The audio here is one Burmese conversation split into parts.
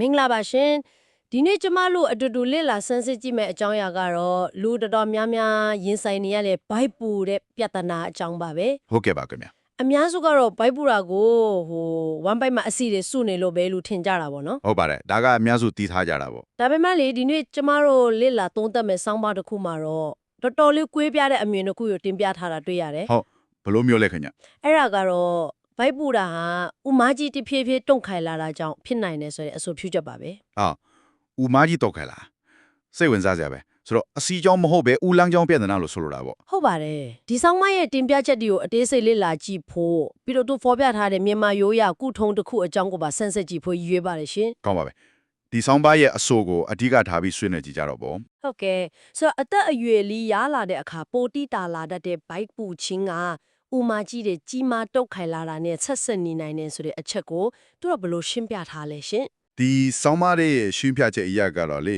မင်္ဂလာပါရှင်ဒီနေ့ကျမတို့အတူတူလေ့လာဆန်းစစ်ကြည့်မယ့်အကြောင်းအရာကတော့လူတော်တော်များများရင်ဆိုင်နေရတဲ့ဘိုက်ပူတဲ့ပြဿနာအကြောင်းပါပဲဟုတ်ကဲ့ပါခင်ဗျာအများစုကတော့ဘိုက်ပူတာကိုဟိုဝမ်ဘိုက်မှာအစီတွေစုနေလို့ပဲလို့ထင်ကြတာပေါ့နော်ဟုတ်ပါတယ်ဒါကအများစုတီးထားကြတာပေါ့ဒါပေမဲ့လေဒီနေ့ကျမတို့လေ့လာသုံးသပ်မယ့်စောင်းပါတစ်ခုမှာတော့တော်တော်လေးကွေးပြားတဲ့အမြင်တစ်ခုကိုတင်ပြထားတာတွေ့ရတယ်ဟုတ်ဘလို့မျိုးလဲခင်ဗျာအဲ့ဒါကတော့ ဘိုက်ပူတာဟာဥမာကြီးတစ်ဖြည်းဖြည်းတုံ့ခိုင်လာတာကြောင့်ဖြစ်နိုင်တယ်ဆိုတဲ့အဆိုဖြူချက်ပါပဲအာဦးမကြီးတော့ခဲလားစိတ်ဝင်စားစရာပဲဆိုတော့အစီကြောင်းမဟုတ်ပဲဦးလန်းကြောင်းပြဿနာလို့ဆိုလိုတာပေါ့ဟုတ်ပါတယ်ဒီဆောင်မရဲ့တင်ပြချက်တွေကိုအသေးစိတ်လေ့လာကြည့်ဖို့ပြီးတော့သူဖော်ပြထားတဲ့မြန်မာရိုးရာကုထုံတစ်ခုအကြောင်းကိုပါဆန်းစစ်ကြည့်ဖို့ရည်ရွယ်ပါတယ်ရှင်ကောင်းပါပဲဒီဆောင်းပါးရဲ့အဆိုကိုအဓိကထားပြီးဆွေးနွေးကြည့်ကြတော့ပေါ့ဟုတ်ကဲ့ဆိုတော့အသက်အရွယ်လေးရလာတဲ့အခါပိုတိတာလာတတ်တဲ့ဘိုက်ပူချင်းက ဥမာကြီးတဲ့ကြီးမားတုတ်ခိုင်လာတာနဲ့ဆက်ဆက်နေနိုင်တယ်ဆိုတဲ့အချက်ကိုသူတို့ဘယ်လိုရှင်းပြထားလဲရှင်ဒီဆောင်းပါးရဲ့ရှင်းပြချက်အရာကတော့လေ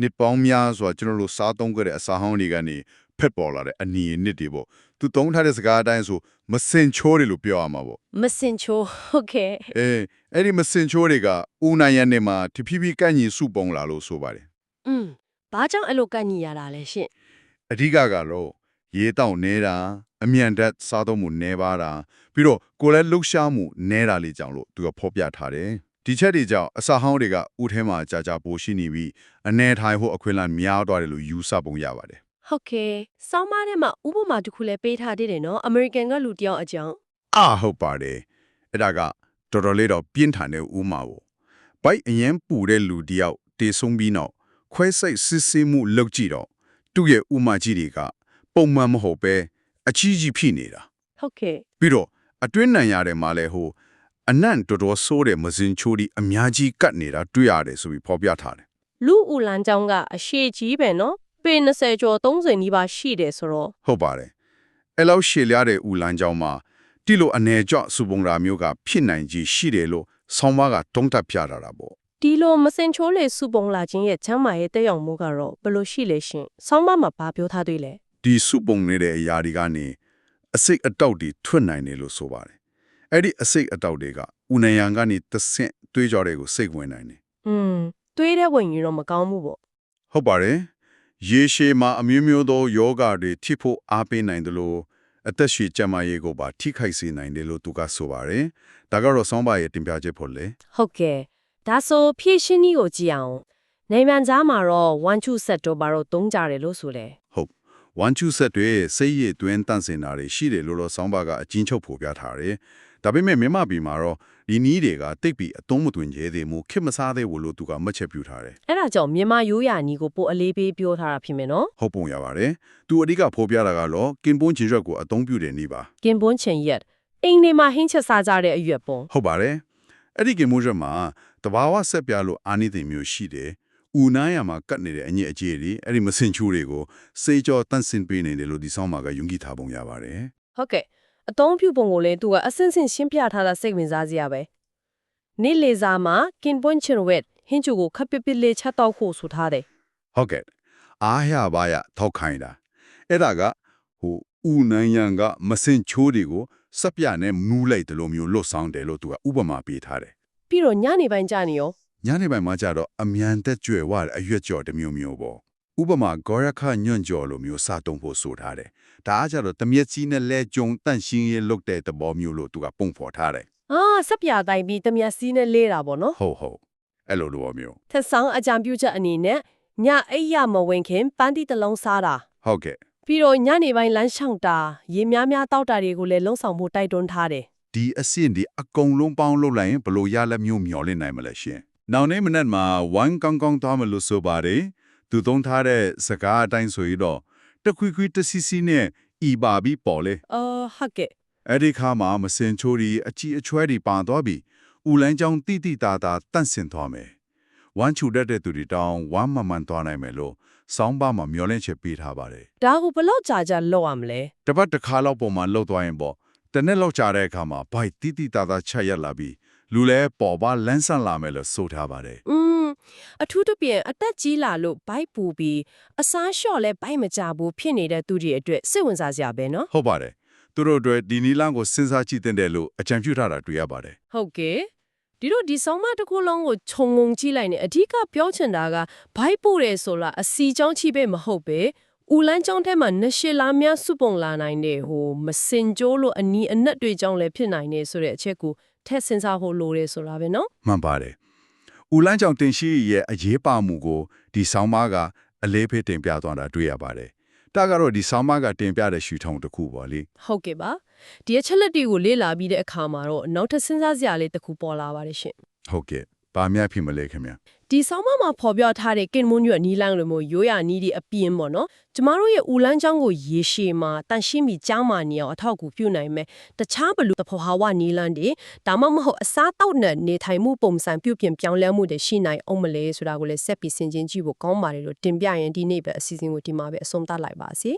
နှစ်ပေါင်းများစွာကျွန်တော်တို့စားသုံးခဲ့တဲ့အစာဟောင်းတွေကနေဖက်ပေါ်လာတဲ့အနီအနှစ်တွေပေါ့သူသုံးထားတဲ့စကားအတိုင်းဆိုမစင်ချိုးတယ်လို့ပြောရမှာပေါ့မစင်ချိုးဟုတ်ကဲ့အဲအဲ့ဒီမစင်ချိုးတွေကဦးနိုင်ရနဲ့မှာတဖြည်းဖြည်းကန့်ညီစုပုံလာလို့ဆိုပါတယ်อืมဘာကြောင့်အဲ့လိုကန့်ညီရတာလဲရှင်အဓိကကတော့ရေတောက်နေတာ အမြန်တက်စားသုံးမှုနေပါတာပြီးတော့ကိုယ်လည်းလှုပ်ရှားမှုနေတာလေးကြောင့်လို့သူကဖော်ပြထားတယ်ဒီချက်တွေကြောင့်အစာဟောင်းတွေကဥထဲမှာကြာကြာပိုရှိနေပြီးအနေထိုင်ဖို့အခွင့်အလမ်းများသွားတယ်လို့ယူဆပုံရပါတယ်ဟုတ်ကဲ့စောင်းမထဲမှာဥပမာတစ်ခုလည်းပေးထားသေးတယ်နော်အမေရိကန်ကလူတစ်ယောက်အကြောင်းအာဟုတ်ပါတယ်အဲ့ဒါကတော်တော်လေးတော့ပြင်းထန်တဲ့ဥမာပေါ့ဘိုက်အရင်ပူတဲ့လူတစ်ယောက်တေဆုံးပြီးနောက်ခွဲစိတ်စစ်ဆေးမှုလုပ်ကြည့်တော့သူ့ရဲ့ဥမာကြီးတွေကပုံမှန်မဟုတ်ပဲ အချီးကြီးဖြစ်နေတာဟုတ်ကဲ့ပြီးတော့အတွင်းနံရတယ်မှာလဲဟိုအနံ့တော်တော်ဆိုးတဲ့မစင်ချိုးဒီအများကြီးကတ်နေတာတွေ့ရတယ်ဆိုပြီးဖော်ပြထားတယ်လူဦးလန်းကျောင်းကအရှိကြီးပဲနော်ပေ20ကျော်30နီးပါးရှိတယ်ဆိုတော့ဟုတ်ပါတယ်အဲ့လောက်ရှည်လျားတဲ့ဦးလန်းကြောင်းမှာတိလိုအနေကြော့စူပုံရာမျိုးကဖြစ်နိုင်ကြီးရှိတယ်လို့ဆောင်းပါးကတုံးတက်ပြတာတာပေါ့ဒီလိုမစင်ချိုးလေစုပုံလာခြင်းရဲ့ချမ်းမာရဲ့တက်ရောက်မှုကတော့ဘယ်လိုရှိလဲရှင်ဆောင်းမမှာဘာပြောထားသေးလဲ ဒီစူပုံနေတဲ့အရာတွေကနေအစိတ်အတောက်တွေထွက်နိုင်တယ်လို့ဆိုပါတယ်အဲ့ဒီအစိတ်အတောက်တွေကဦးနေရန်ကနေတဆင့်တွေးကြောတွေကိုစိတ်ဝင်နိုင်တယ်อืมတွေးတဲ့ဝင်ရင်တော့မကောင်းဘူးပေါ့ဟုတ်ပါတယ်ရေရှည်မှာအမျိုးမျိုးသောယောဂတွေထိဖို့အားပေးနိုင်တယ်လို့အသက်ရှည်ကျန်းမာရေးကိုပါထိခိုက်စေနိုင်တယ်လို့သူကဆိုပါတယ်ဒါကတော့ဆောင်းပါရဲ့တင်ပြချက်ဖို့လေဟုတ်ကဲ့ဒါဆိုဖြည့်ရှင်းနည်းကိုကြည့်အောင်နိုင်မန်သားမှာတော့1 2 set တော့ဘာလို့သုံးကြတယ်လို့ဆိုလဲဟုတ် ဝမ်ချူဆက်တွေစိတ်ရည်တွင်းတန့်စင်တာတွေရှိတယ်လို့တော့ဆောင်းပါကအချင်းချုပ်ဖော်ပြထားတယ်ဒါပေမဲ့မြန်မာပြည်မှာတော့ဒီနီးတွေကတိတ်ပြီးအသုံးမသွင်းကြသေးမှုခင်မစားသေးဘူးလို့သူကမှတ်ချက်ပြုထားတယ်အဲ့ဒါကြောင့်မြန်မာရိုးရာနီးကိုပိုအလေးပေးပြောထားတာဖြစ်မယ်နော်ဟုတ်ပုံရပါတယ်သူအဓိကဖော်ပြတာကတော့ကင်ပွန်းချင်ရက်ကိုအသုံးပြုတယ်နီးပါကင်ပွန်းချင်ရက်အိမ်နေမှာဟင်းချက်စားကြတဲ့အရွက်ပုံဟုတ်ပါတယ်အဲ့ဒီကင်မိုးရက်မှာတဘာဝဆက်ပြလို့အာနိသင်မျိုးရှိတယ်။ ဦးနားရမှာကတ်နေတဲ့အညစ်အကြေးတွေအဲ့ဒီမစင်ချိုးတွေကိုစေကြောတန့်စင်ပေးနေတယ်လို့ဒီဆောင်မှာကယုံကြည်ထားပုံရပါတယ်ဟုတ်ကဲ့အသုံးပြုပုံကိုလည်းသူကအစင်းစင်းရှင်းပြထားတာစိတ်ဝင်စားစရာပဲနေ့လေစာမှာကင်ပွန်းချင်ဝက်ဟင်းချိုကိုခပ်ပစ်ပစ်လေးချက်တော့ဖို့ဆိုထားတယ်။ဟုတ်ကဲ့အားရပါရထောက်ခိုင်းတာအဲ့ဒါကဟိုဦးနန်းရန်ကမစင်ချိုးတွေကိုစက်ပြနဲ့မူးလိုက်တယ်လို့မျိုးလွတ်ဆောင်တယ်လို့သူကဥပမာပေးထားတယ်ပြီးတော့ညနေပိုင်းကြာနေရော။ ညနေပိုင်းမှာကျတော့အမြန်သက်ကြွယ်ဝတဲ့အရွက်ကြော်တစ်မျိုးမျိုးပေါ့။ဥပမာဂေါရခညွန့်ကြော်လိုမျိုးစတုံးဖို့ဆိုထားတယ်။ဒါအားကျတော့တမျက်ကြီးနဲ့လဲကြုံတန့်ရှင်းရေးလုပ်တဲ့သဘောမျိုးလို့သူကပုံဖော်ထားတယ်အာစက်ပြတိုင်းပြီးတမျက်စီးနဲ့လေးတာပေါ့နော်ဟုတ်ဟုတ်အဲ့လိုလိုမျိုးသက်ဆောင်အကြံပြုချက်အနေနဲ့ညအိပ်ရမဝင်ခင်ပန်းတီတစ်လုံးစားတာဟုတ်ကဲ့ပြီးတော့ညနေပိုင်းလမ်းလျှောက်တာရေများများတောက်တာတွေကိုလည်းလုံးဆောင်ဖို့တိုက်တွန်းထားတယ်ဒီအဆင့်ဒီအကုန်လုံးပေါင်းလုပ်လိုက်ရင်ဘယ်လို့ရလက်မျိုးမျောလင့်နိုင်မလဲရှင် နောက်နေ့မနေ့မှာဝမ်ကောင်းကောင်းသွားမလို့ဆိုပါတယ်သူသုံးထားတဲ့စကားအတိုင်းဆိုရင်တော့တခွီခွီတစီစီနဲ့ဤပါပြီးပေါ်လေအော်ဟုတ်ကဲ့အဲ့ဒီခါမှာမစင်ချိုးဒီအချီအချွဲဒီပန်သွားပြီးဦးလန်းချောင်းတိတိတာတာတန့်စင်သွားမယ်ဝမ်ချူတတ်တဲ့သူတွေတောင်းဝမ်မမှန်သွားနိုင်မယ်လို့စောင်းပါမှာမျောလင့်ချက်ပေးထားပါတယ်ဒါကိုဘယ်လောက်ကြာကြာလောက်ရမလဲတပတ်တစ်ခါလောက်ပုံမှန်လှုပ်သွားရင်ပေါ့တနေ့လောက်ကြာတဲ့အခါမှာဘိုက်တိတိတာတာချက်ရက်လာပြီး လူလဲပေါ်ပါလန်းဆန့်လာမယ်လို့ဆိုထားပါတယ် อืมအထူးသဖြင့်အသက်ကြီးလာလို့ဘိုက်ပူပြီးအစားလျှော့လဲဘိုက်မကြဘူးဖြစ်နေတဲ့သူတွေအတွက်စိတ်ဝင်စားစရာပဲเนาะ ဟုတ်ပါတယ်သူတို့အတွက်ဒီနီလန်းကိုစဉ်းစားကြည့်တဲ့တယ်လို့အကြံပြုထားတာတွေ့ရပါတယ် ဟုတ်ကဲ့ ဒီတော့ဒီဆောင်းမတစ်ခုလုံးကိုခြုံငုံကြည့်လိုက်နေအဓိကပြောချင်တာကဘိုက်ပို့တယ်ဆိုလားအစီချောင်းချိပဲမဟုတ်ပဲဦးလန်းချောင်းထဲမှာနှရှစ်လားများစုပုံလာနိုင်တယ်ဟိုမစင်ကြိုးလို့အနီးအနက်တွေကြောင့်လည်းဖြစ်နိုင်တယ်ဆိုတဲ့အချက်ကို ထက်စင်စားဖို့လိုတယ်ဆိုတာပဲနော်မှန်ပါတယ်။ဦးလန်းကြောင့်တင်ရှိရဲ့အရေးပါမှုကိုဒီဆောင်းပါးကအလေးဖေးတင်ပြသွားတာတွေ့ရပါတယ်။ဒါကတော့ဒီဆောင်းပါးကတင်ပြတဲ့ရှူထုံတစ်ခုပေါ့လေဟုတ်ကဲ့ပါဒီအချက်လက်တွေကိုလေ့လာပြီးတဲ့အခါမှာတော့နောက်ထပ်စဉ်းစားစရာလေးတစ်ခုပေါ်လာပါတယ်ရှင်။ဟုတ်ကဲ့။ ဘာများဖြစ်မလဲခင်ဗျာဒီဆောင်းပါးမှာဖော်ပြထားတဲ့ကင်မွန်ညွတ်နီလန်းလိုမျိုးရိုးရာနီးဒီအပြင်းပေါ့နော်ကျမတို့ရဲ့ဦးလန်းချောင်းကိုရေရှည်မှာတန်ရှင်းပြီးကြောင်းမာနေအောင်အထောက်အကူပြုနိုင်မယ်တခြားဘလူသဘောဟာဝနီလန်းတွေဒါမှမဟုတ်အစားတောက်နဲ့နေထိုင်မှုပုံစံပြုပြင်ပြောင်းလဲမှုတွေရှိနိုင်အောင်မလဲဆိုတာကိုလည်းဆက်ပြီးဆင်ခြင်ကြည့်ဖို့ကောင်းပါတယ်လို့တင်ပြရင်ဒီနေ့ပဲအစီအစဉ်ကိုဒီမှာပဲအဆုံးသတ်လိုက်ပါစီ